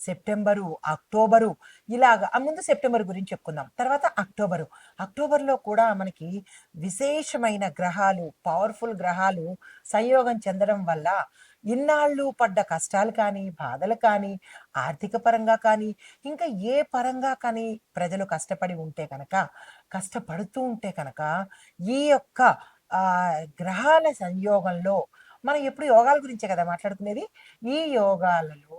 September October ఇలాగ ఆ ముందు సెప్టెంబర్ గురించి చెప్పుకుందాం. తర్వాత అక్టోబరు. అక్టోబర్లో కూడా మనకి విశేషమైన గ్రహాలు పవర్ఫుల్ గ్రహాలు సంయోగం చెందడం వల్ల ఇన్నాళ్ళు పడ్డ కష్టాలు కానీ బాధలు కానీ ఆర్థిక పరంగా కానీ ఇంకా ఏ పరంగా కానీ ప్రజలు కష్టపడి ఉంటే కనుక కష్టపడుతూ ఉంటే కనుక ఈ యొక్క గ్రహాల సంయోగంలో మనం ఎప్పుడు యోగాల గురించే కదా మాట్లాడుకునేది? ఈ యోగాలలో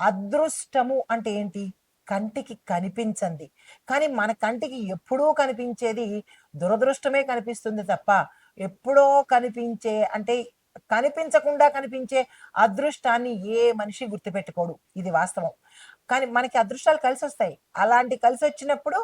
అదృష్టము అంటే ఏంటి? కంటికి కనిపించంది. కానీ మన కంటికి ఎప్పుడూ కనిపించేది దురదృష్టమే కనిపిస్తుంది తప్ప ఎప్పుడో కనిపించే అంటే కనిపించకుండా కనిపించే అదృష్టాన్ని ఏ మనిషి గుర్తుపెట్టుకోడు. ఇది వాస్తవం. కానీ మనకి అదృష్టాలు కలిసి వస్తాయి అలాంటి కలిసి వచ్చినప్పుడు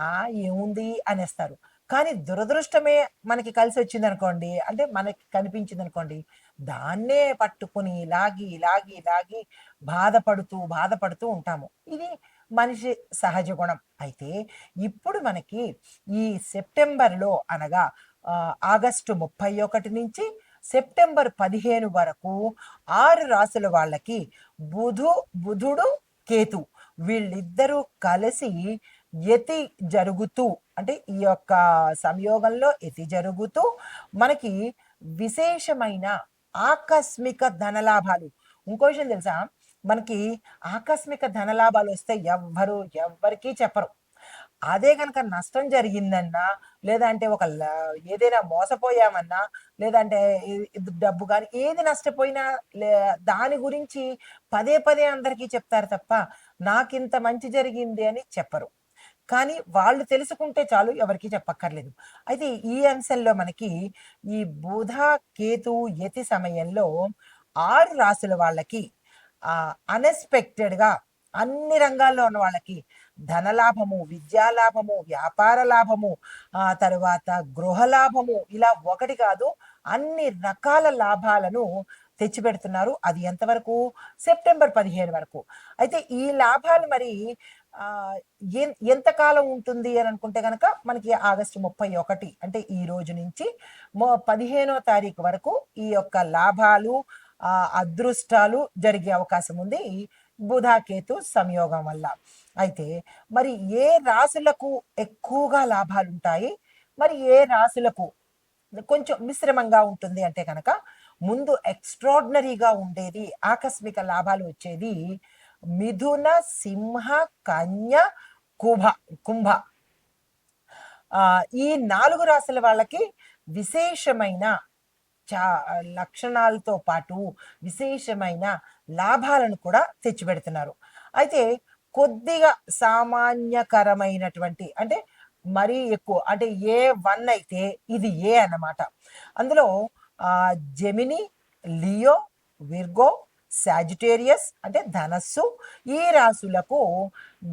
ఆ ఏముంది? అనేస్తారు. కానీ దురదృష్టమే మనకి కలిసి వచ్చింది అనుకోండి అంటే మనకి కనిపించింది అనుకోండి దాన్నే పట్టుకుని లాగి లాగి లాగి బాధపడుతూ బాధపడుతూ ఉంటాము. ఇది మనిషి సహజ గుణం. అయితే ఇప్పుడు మనకి ఈ సెప్టెంబర్లో అనగా ఆగస్టు ముప్పై ఒకటి నుంచి సెప్టెంబర్ పదిహేను వరకు ఆరు రాసుల వాళ్ళకి బుధు బుధుడు కేతు వీళ్ళిద్దరూ కలిసి యతి జరుగుతూ అంటే ఈ యొక్క సంయోగంలో యతి జరుగుతూ మనకి విశేషమైన ఆకస్మిక ధనలాభాలు. ఇంకో విషయం తెలుసా? మనకి ఆకస్మిక ధనలాభాలు వస్తే ఎవ్వరు ఎవ్వరికీ చెప్పరు. అదే కనుక నష్టం జరిగిందన్నా లేదంటే ఒక ల- ఏదైనా మోసపోయామన్నా లేదంటే డబ్బు కానీ ఏది నష్టపోయినా లే దాని గురించి పదే పదే అందరికీ చెప్తారు తప్ప నాకింత మంచి జరిగింది అని చెప్పరు. కానీ వాళ్ళు తెలుసుకుంటే చాలు ఎవరికి చెప్పక్కర్లేదు. అయితే ఈ అంశంలో మనకి ఈ బుధ కేతు యతి సమయంలో ఆరు రాసుల వాళ్ళకి ఆ అన్ఎక్స్పెక్టెడ్గా అన్ని రంగాల్లో ఉన్న వాళ్ళకి ధనలాభము విద్యా లాభము వ్యాపార లాభము ఆ తర్వాత గృహ లాభము ఇలా ఒకటి కాదు అన్ని రకాల లాభాలను తెచ్చిపెడుతున్నారు. అది ఎంతవరకు? సెప్టెంబర్ పదిహేను వరకు. అయితే ఈ లాభాలు మరి ఎంతకాలం ఉంటుంది అని అనుకుంటే కనుక మనకి ఆగస్టు ముప్పై ఒకటి అంటే ఈ రోజు నుంచి పదిహేనో తారీఖు వరకు ఈ యొక్క లాభాలు ఆ అదృష్టాలు జరిగే అవకాశం ఉంది బుధాకేతు సంయోగం వల్ల. అయితే మరి ఏ రాశులకు ఎక్కువగా లాభాలు ఉంటాయి? మరి ఏ రాశులకు కొంచెం మిశ్రమంగా ఉంటుంది అంటే కనుక ముందు ఎక్స్ట్రాడినరీగా ఉండేది ఆకస్మిక లాభాలు వచ్చేది మిథున సింహ కన్య కుభ కుంభ ఈ నాలుగు రాశుల వాళ్ళకి విశేషమైన చా లక్షణాలతో పాటు విశేషమైన లాభాలను కూడా తెచ్చిపెడుతున్నారు అయితే కొద్దిగా సామాన్యకరమైనటువంటి అంటే మరీ ఎక్కువ అంటే ఏ వన్ అయితే ఇది ఏ అన్నమాట అందులో జెమిని లియో విర్గో సాజిటేరియస్ అంటే ధనస్సు ఈ రాశులకు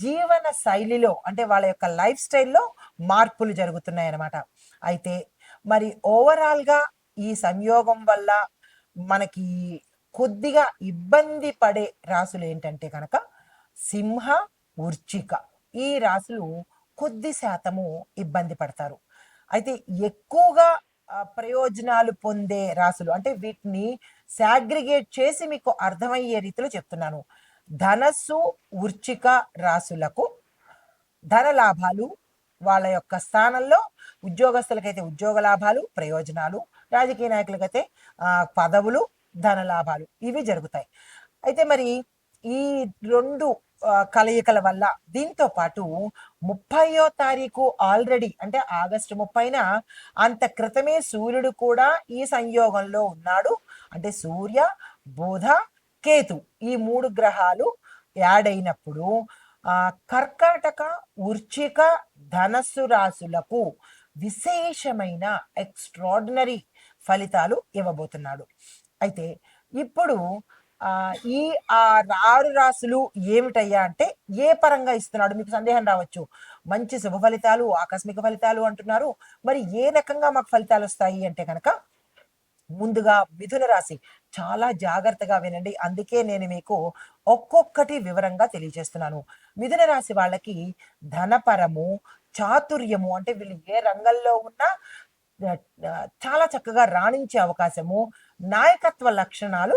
జీవన శైలిలో అంటే వాళ్ళ యొక్క లైఫ్ స్టైల్లో మార్పులు జరుగుతున్నాయి అన్నమాట అయితే మరి ఓవరాల్గా ఈ సంయోగం వల్ల మనకి కొద్దిగా ఇబ్బంది పడే రాసులు ఏంటంటే కనుక సింహ ఉర్చిక ఈ రాసులు కొద్ది శాతము ఇబ్బంది పడతారు. అయితే ఎక్కువగా ప్రయోజనాలు పొందే రాశులు. అంటే వీటిని సాగ్రిగేట్ చేసి మీకు అర్థమయ్యే రీతిలో చెప్తున్నాను. ధనస్సు వృచ్చిక రాశులకు ధన లాభాలు వాళ్ళ యొక్క స్థానంలో ఉద్యోగస్తులకైతే ఉద్యోగ లాభాలు ప్రయోజనాలు రాజకీయ నాయకులకైతే పదవులు ధన లాభాలు ఇవి జరుగుతాయి. అయితే మరి ఈ రెండు కలయికల వల్ల. దీంతో పాటు ముప్పయో తారీఖు ఆల్రెడీ అంటే ఆగస్టు ముప్పైన అంత క్రితమే సూర్యుడు కూడా ఈ సంయోగంలో ఉన్నాడు. అంటే సూర్య బుధ కేతు ఈ మూడు గ్రహాలు యాడ్ అయినప్పుడు ఆ కర్కాటక ఉర్చిక ధనస్సు రాశులకు విశేషమైన ఎక్స్ట్రాడినరీ ఫలితాలు ఇవ్వబోతున్నాడు. అయితే ఇప్పుడు ఈ ఆ ఆరు రాశులు ఏమిటయ్యా అంటే ఏ పరంగా ఇస్తున్నాడు? మీకు సందేహం రావచ్చు. మంచి శుభ ఫలితాలు ఆకస్మిక ఫలితాలు అంటున్నారు. మరి ఏ రకంగా మాకు ఫలితాలు వస్తాయి అంటే కనుక ముందుగా మిథున రాశి. చాలా జాగ్రత్తగా వినండి. అందుకే నేను మీకు ఒక్కొక్కటి వివరంగా తెలియజేస్తున్నాను. మిథున రాశి వాళ్ళకి ధనపరము చాతుర్యము అంటే వీళ్ళు ఏ రంగంలో ఉన్నా చాలా చక్కగా రాణించే అవకాశము నాయకత్వ లక్షణాలు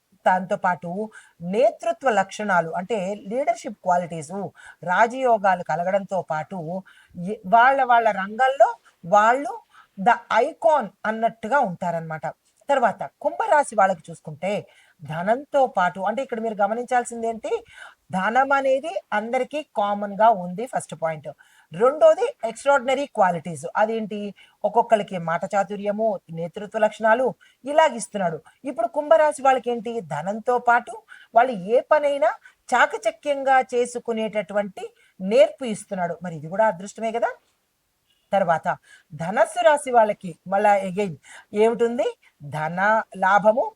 దాంతో పాటు నేతృత్వ లక్షణాలు అంటే లీడర్షిప్ క్వాలిటీస్ రాజయోగాలు కలగడంతో పాటు వాళ్ళ వాళ్ళ రంగంలో వాళ్ళు ద ఐకాన్ అన్నట్టుగా ఉంటారన్నమాట. తర్వాత కుంభరాశి వాళ్ళకి చూసుకుంటే ధనంతో పాటు అంటే ఇక్కడ మీరు గమనించాల్సింది ఏంటి? ధనం అనేది అందరికీ కామన్గా ఉంది ఫస్ట్ పాయింట్ రెండోది ఎక్స్ట్రాడినరీ క్వాలిటీస్ అదేంటి? ఒక్కొక్కరికి మాట చాతుర్యము నేతృత్వ లక్షణాలు ఇలాగిస్తున్నాడు ఇప్పుడు కుంభరాశి వాళ్ళకి ఏంటి ధనంతో పాటు వాళ్ళు ఏ పనైనా చాకచక్యంగా చేసుకునేటటువంటి నేర్పు ఇస్తున్నాడు. మరి ఇది కూడా అదృష్టమే కదా? తర్వాత ధనస్సు రాశి వాళ్ళకి మళ్ళా అగైన్ ఏమిటుంది? ధన లాభము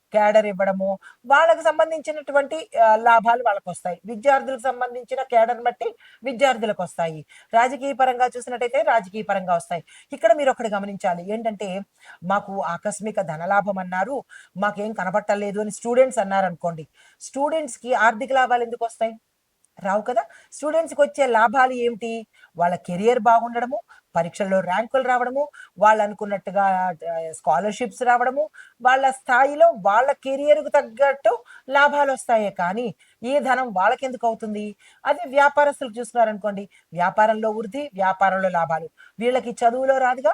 క్యాడర్ ఇవ్వడము వాళ్ళకి సంబంధించినటువంటి లాభాలు వాళ్ళకు వస్తాయి విద్యార్థులకు సంబంధించిన క్యాడర్ బట్టి విద్యార్థులకు వస్తాయి రాజకీయ పరంగా చూసినట్టయితే రాజకీయ పరంగా వస్తాయి. ఇక్కడ మీరు ఒకటి గమనించాలి. ఏంటంటే మాకు ఆకస్మిక ధనలాభం అన్నారు. మాకేం కనబట్టలేదు అని స్టూడెంట్స్ అన్నారు అనుకోండి స్టూడెంట్స్కి ఆర్థిక లాభాలు ఎందుకు వస్తాయి? రావు కదా. స్టూడెంట్స్కి వచ్చే లాభాలు ఏమిటి? వాళ్ళ కెరియర్ బాగుండడము పరీక్షల్లో ర్యాంకులు రావడము వాళ్ళు అనుకున్నట్టుగా స్కాలర్షిప్స్ రావడము వాళ్ళ స్థాయిలో వాళ్ళ కెరియర్కు తగ్గట్టు లాభాలు వస్తాయే కానీ ఈ ధనం వాళ్ళకెందుకు అవుతుంది? అదే వ్యాపారస్తులకు చూస్తున్నారనుకోండి వ్యాపారంలో వృద్ధి వ్యాపారంలో లాభాలు. వీళ్ళకి చదువులో రాదుగా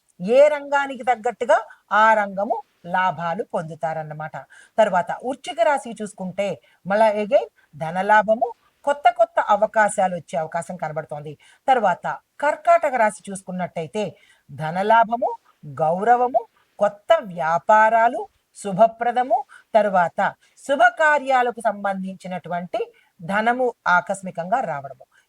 ఏ రంగానికి తగ్గట్టుగా ఆ రంగము లాభాలు పొందుతారన్నమాట. తర్వాత ఉచ్చిక రాశి చూసుకుంటే మళ్ళా ఎగైన్ ధనలాభము కొత్త కొత్త అవకాశాలు వచ్చే అవకాశం కనబడుతోంది. తర్వాత కర్కాటక రాశి చూసుకున్నట్టయితే ధనలాభము గౌరవము కొత్త వ్యాపారాలు శుభప్రదము తరువాత శుభకార్యాలకు సంబంధించినటువంటి ధనము ఆకస్మికంగా రావడము.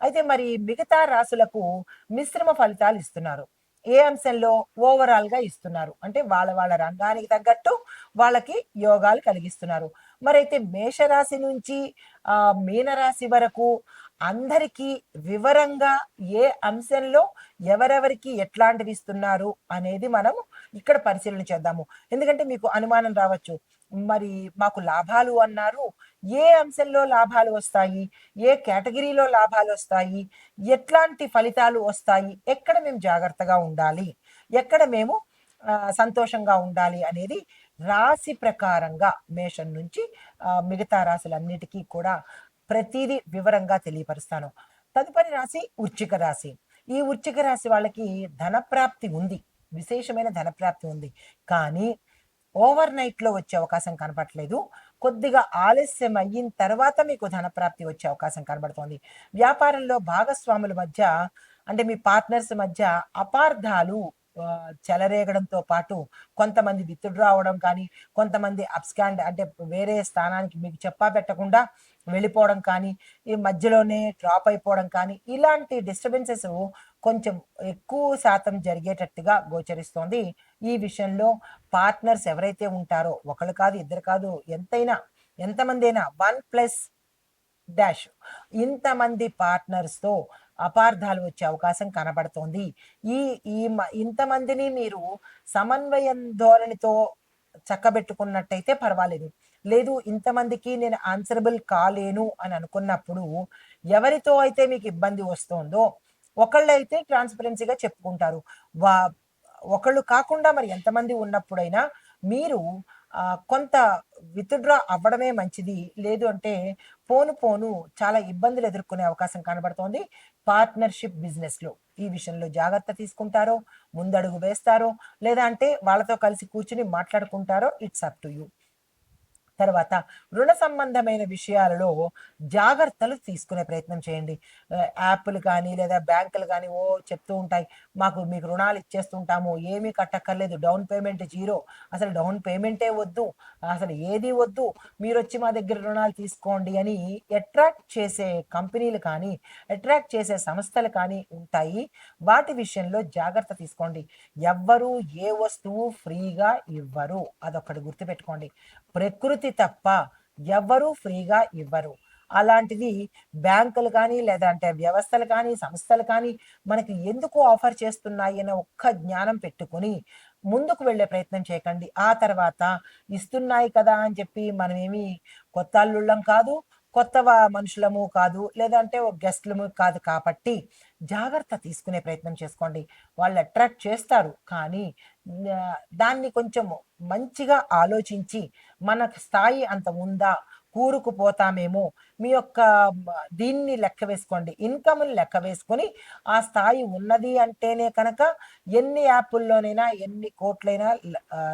అయితే మరి మిగతా రాసులకు మిశ్రమ ఫలితాలు ఇస్తున్నారు. ఏ అంశంలో ఓవరాల్గా ఇస్తున్నారు? అంటే వాళ్ళ వాళ్ళ రంగానికి తగ్గట్టు వాళ్ళకి యోగాలు కలిగిస్తున్నారు. మరైతే మేషరాశి నుంచి ఆ మీనరాశి వరకు అందరికీ వివరంగా ఏ అంశంలో ఎవరెవరికి ఎట్లాంటివి ఇస్తున్నారు అనేది మనం ఇక్కడ పరిశీలన చేద్దాము. ఎందుకంటే మీకు అనుమానం రావచ్చు. మరి మాకు లాభాలు అన్నారు ఏ అంశంలో లాభాలు వస్తాయి? ఏ కేటగిరీలో లాభాలు వస్తాయి? ఎట్లాంటి ఫలితాలు వస్తాయి? ఎక్కడ మేము జాగ్రత్తగా ఉండాలి? ఎక్కడ మేము సంతోషంగా ఉండాలి అనేది రాశి ప్రకారంగా మేషం నుంచి మిగతా రాశులన్నిటికీ కూడా ప్రతిదీ వివరంగా తెలియపరుస్తాను. తదుపరి రాశి ఉచ్చిక రాశి. ఈ ఉచ్చిక రాశి వాళ్ళకి ధనప్రాప్తి ఉంది. విశేషమైన ధనప్రాప్తి ఉంది. కానీ ఓవర్ నైట్లో వచ్చే అవకాశం కనపట్లేదు కొద్దిగా ఆలస్యం అయిన తర్వాత మీకు ధనప్రాప్తి వచ్చే అవకాశం కనబడుతోంది. వ్యాపారంలో భాగస్వాముల మధ్య అంటే మీ పార్ట్నర్స్ మధ్య అపార్థాలు చెలరేగడంతో పాటు కొంతమంది విత్డ్రా అవడం కానీ కొంతమంది అప్స్కాండ్ అంటే వేరే స్థానానికి మీకు చెప్పా పెట్టకుండా వెళ్ళిపోవడం కానీ ఈ మధ్యలోనే డ్రాప్ అయిపోవడం కానీ ఇలాంటి డిస్టర్బెన్సెస్ కొంచెం ఎక్కువ శాతం జరిగేటట్టుగా గోచరిస్తోంది. ఈ విషయంలో పార్ట్నర్స్ ఎవరైతే ఉంటారో ఒకళ్ళు కాదు ఇద్దరు కాదు ఎంతైనా ఎంతమంది అయినా వన్ ప్లస్ డాష్ ఇంతమంది పార్ట్నర్స్తో అపార్థాలు వచ్చే అవకాశం కనబడుతోంది. ఈ ఈ మ- ఇంతమందిని మీరు సమన్వయం ధోరణితో చక్కబెట్టుకున్నట్టయితే పర్వాలేదు. లేదు ఇంతమందికి నేను ఆన్సరబుల్ కాలేను అని అనుకున్నప్పుడు ఎవరితో అయితే మీకు ఇబ్బంది వస్తుందో ఒకళ్ళైతే ట్రాన్స్పరెన్సీగా చెప్పుకుంటారు. వా ఒకళ్ళు కాకుండా మరి ఎంతమంది ఉన్నప్పుడైనా మీరు కొంత విత్డ్రా అవ్వడమే మంచిది. లేదు అంటే పోను పోను చాలా ఇబ్బందులు ఎదుర్కొనే అవకాశం కనబడుతోంది. పార్ట్నర్షిప్ బిజినెస్లో ఈ విషయంలో జాగ్రత్త తీసుకుంటారో ముందడుగు వేస్తారో లేదా అంటే వాళ్ళతో కలిసి కూర్చుని మాట్లాడుకుంటారో ఇట్స్ అప్ టు యూ తర్వాత రుణ సంబంధమైన విషయాలలో జాగ్రత్తలు తీసుకునే ప్రయత్నం చేయండి. యాప్లు కానీ లేదా బ్యాంకులు కానీ ఓ చెప్తూ ఉంటాయి మాకు మీకు రుణాలు ఇచ్చేస్తుంటాము ఏమీ కట్టక్కర్లేదు డౌన్ పేమెంట్ జీరో అసలు డౌన్ పేమెంటే వద్దు అసలు ఏది వద్దు మీరు వచ్చి మా దగ్గర రుణాలు తీసుకోండి అని అట్రాక్ట్ చేసే కంపెనీలు కానీ అట్రాక్ట్ చేసే సంస్థలు కానీ ఉంటాయి. వాటి విషయంలో జాగ్రత్త తీసుకోండి. ఎవ్వరు ఏ వస్తువు ఫ్రీగా ఇవ్వరు అదొకటి గుర్తుపెట్టుకోండి. ప్రకృతి తప్ప ఎవ్వరూ ఫ్రీగా ఇవ్వరు. అలాంటిది బ్యాంకులు కానీ లేదంటే వ్యవస్థలు కానీ సంస్థలు కానీ మనకి ఎందుకు ఆఫర్ చేస్తున్నాయి అనే ఒక్క జ్ఞానం పెట్టుకుని ముందుకు వెళ్ళే ప్రయత్నం చేయకండి. ఆ తర్వాత ఇస్తున్నాయి కదా అని చెప్పి మనమేమి కొత్త అల్లుళ్ళం కాదు. కొత్త మనుషులము కాదు లేదంటే ఒక గెస్ట్లము కాదు కాబట్టి జాగ్రత్త తీసుకునే ప్రయత్నం చేసుకోండి. వాళ్ళు అట్రాక్ట్ చేస్తారు కానీ దాన్ని కొంచెం మంచిగా ఆలోచించి మన స్థాయి అంత ఉందా కూరుకుపోతామేమో మీ యొక్క దీన్ని లెక్క వేసుకోండి. ఇన్కమ్ని లెక్క వేసుకొని ఆ స్థాయి ఉన్నది అంటేనే కనుక ఎన్ని యాప్ల్లోనైనా ఎన్ని కోట్లైనా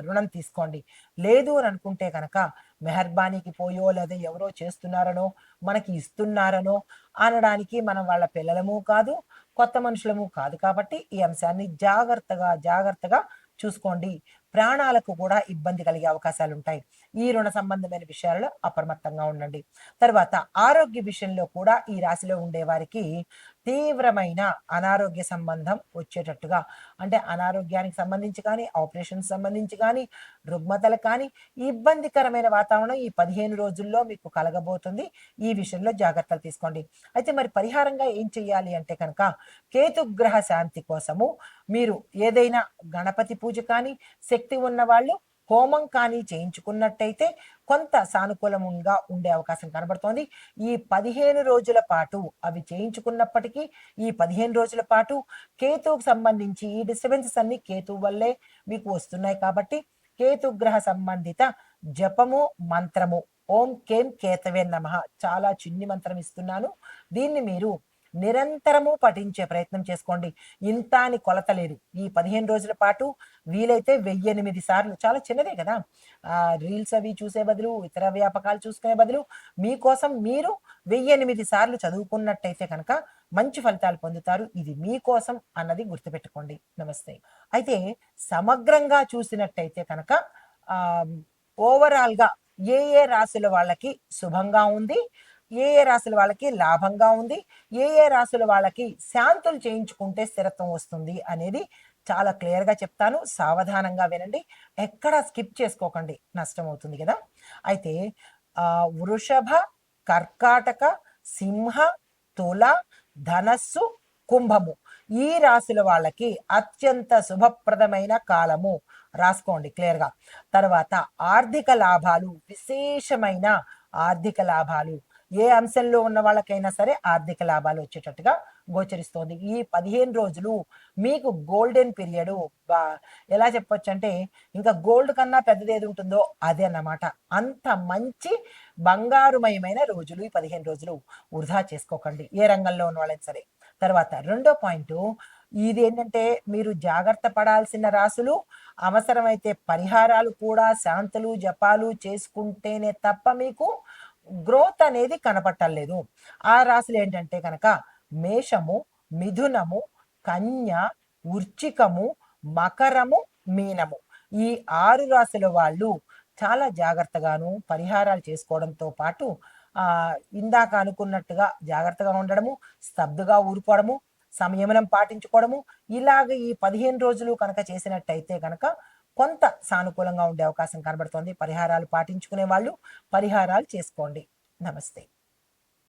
రుణం తీసుకోండి. లేదు అని అనుకుంటే కనుక మెహర్బానీకి పోయో లేదా ఎవరో చేస్తున్నారనో మనకి ఇస్తున్నారనో అనడానికి మనం వాళ్ళ పిల్లలము కాదు కొత్త మనుషులము కాదు కాబట్టి ఈ అంశాన్ని జాగ్రత్తగా జాగ్రత్తగా చూసుకోండి. ప్రాణాలకు కూడా ఇబ్బంది కలిగే అవకాశాలు ఉంటాయి. ఈ రుణ సంబంధమైన విషయాలలో అప్రమత్తంగా ఉండండి. తర్వాత ఆరోగ్య విషయంలో కూడా ఈ రాశిలో ఉండే వారికి తీవ్రమైన అనారోగ్య సంబంధం వచ్చేటట్టుగా అంటే అనారోగ్యానికి సంబంధించి కానీ ఆపరేషన్ సంబంధించి కానీ రుగ్మతలు కానీ ఇబ్బందికరమైన వాతావరణం ఈ పదిహేను రోజుల్లో మీకు కలగబోతుంది. ఈ విషయంలో జాగ్రత్తలు తీసుకోండి. అయితే మరి పరిహారంగా ఏం చెయ్యాలి అంటే కనుక కేతుగ్రహ శాంతి కోసము మీరు ఏదైనా గణపతి పూజ కానీ శక్తి ఉన్న వాళ్ళు హోమం కానీ చేయించుకున్నట్టయితే కొంత సానుకూలంగా ఉండే అవకాశం కనబడుతోంది. ఈ పదిహేను రోజుల పాటు అవి చేయించుకున్నప్పటికీ ఈ పదిహేను రోజుల పాటు కేతువుకు సంబంధించి ఈ డిస్టర్బెన్సెస్ అన్ని కేతువు వల్లే మీకు వస్తున్నాయి కాబట్టి కేతుగ్రహ సంబంధిత జపము మంత్రము ఓం కేం కేతవే నమ. చాలా చిన్ని మంత్రం ఇస్తున్నాను. దీన్ని మీరు నిరంతరము పఠించే ప్రయత్నం చేసుకోండి. ఇంత అని కొలత లేదు. ఈ పదిహేను రోజుల పాటు వీలైతే వెయ్యి ఎనిమిది సార్లు. చాలా చిన్నదే కదా. ఆ రీల్స్ అవి చూసే బదులు ఇతర వ్యాపకాలు చూసుకునే బదులు మీకోసం మీరు వెయ్యి ఎనిమిది సార్లు చదువుకున్నట్టయితే కనుక మంచి ఫలితాలు పొందుతారు. ఇది మీకోసం అన్నది గుర్తుపెట్టుకోండి. నమస్తే. అయితే సమగ్రంగా చూసినట్టయితే కనుక ఆ ఏ ఏ రాశుల వాళ్ళకి శుభంగా ఉంది? ఏ ఏ రాశుల వాళ్ళకి లాభంగా ఉంది ఏ ఏ రాశుల వాళ్ళకి శాంతులు చేయించుకుంటే స్థిరత్వం వస్తుంది అనేది చాలా క్లియర్గా చెప్తాను. సావధానంగా వినండి. ఎక్కడా స్కిప్ చేసుకోకండి. నష్టం అవుతుంది కదా. అయితే వృషభ కర్కాటక సింహ తుల ధనస్సు కుంభము ఈ రాశుల వాళ్ళకి అత్యంత శుభప్రదమైన కాలము. రాసుకోండి క్లియర్గా తర్వాత ఆర్థిక లాభాలు విశేషమైన ఆర్థిక లాభాలు. ఏ అంశంలో ఉన్న వాళ్ళకైనా సరే ఆర్థిక లాభాలు వచ్చేటట్టుగా గోచరిస్తోంది. ఈ పదిహేను రోజులు మీకు గోల్డెన్ పీరియడ్ బా ఎలా చెప్పొచ్చు అంటే ఇంకా గోల్డ్ కన్నా పెద్దది ఏది ఉంటుందో అదే అన్నమాట. అంత మంచి బంగారుమయమైన రోజులు ఈ పదిహేను రోజులు వృధా చేసుకోకండి ఏ రంగంలో ఉన్న వాళ్ళైనా సరే. తర్వాత రెండో పాయింట్ ఇది ఏంటంటే మీరు జాగ్రత్త పడాల్సిన రాసులు అవసరమైతే పరిహారాలు కూడా శాంతులు జపాలు చేసుకుంటేనే తప్ప మీకు గ్రోత్ అనేది కనపట్టలేదు. ఆ రాశులు ఏంటంటే కనుక మేషము మిథునము కన్య ఉర్చికము మకరము మీనము. ఈ ఆరు రాశుల వాళ్ళు చాలా జాగ్రత్తగాను పరిహారాలు చేసుకోవడంతో పాటు ఆ ఇందాక అనుకున్నట్టుగా జాగ్రత్తగా ఉండడము స్తబ్దుగా ఊరుకోవడము సంయమనం పాటించుకోవడము ఇలాగ ఈ పదిహేను రోజులు కనుక చేసినట్టయితే కనుక కొంత సానుకూలంగా ఉండే అవకాశం కనబడుతోంది. పరిహారాలు పాటించుకునే వాళ్ళు పరిహారాలు చేసుకోండి. నమస్తే.